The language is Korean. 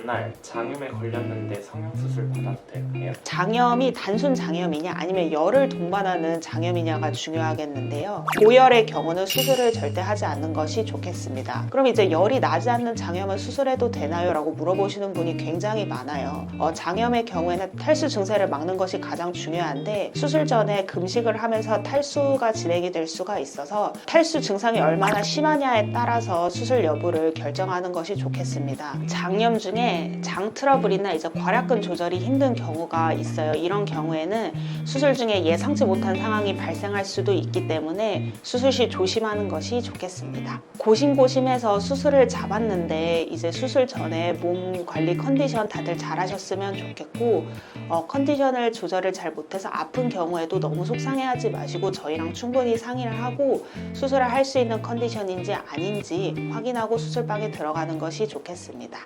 전날 장염에 걸렸는데 성형수술 되나요? 장염이 단순 장염이냐 아니면 열을 동반하는 장염이냐가 중요하겠는데요. 고열의 경우는 수술을 절대 하지 않는 것이 좋겠습니다. 그럼 이제 열이 나지 않는 장염은 수술해도 되나요? 라고 물어보시는 분이 굉장히 많아요. 어, 장염의 경우에는 탈수 증세를 막는 것이 가장 중요한데 수술 전에 금식을 하면서 탈수가 진행이 될 수가 있어서 탈수 증상이 얼마나 심하냐에 따라서 수술 여부를 결정하는 것이 좋겠습니다. 장염 중에 장 트러블이나 이제 괄약근 조절이 힘든 경우가 있어요. 이런 경우에는 수술 중에 예상치 못한 상황이 발생할 수도 있기 때문에 수술 시 조심하는 것이 좋겠습니다. 고심고심해서 수술을 잡았는데 이제 수술 전에 몸 관리 컨디션 다들 잘하셨으면 좋겠고 어, 컨디션을 조절을 잘 못해서 아픈 경우에도 너무 속상해하지 마시고 저희랑 충분히 상의를 하고 수술을 할 수 있는 컨디션인지 아닌지 확인하고 수술방에 들어가는 것이 좋겠습니다.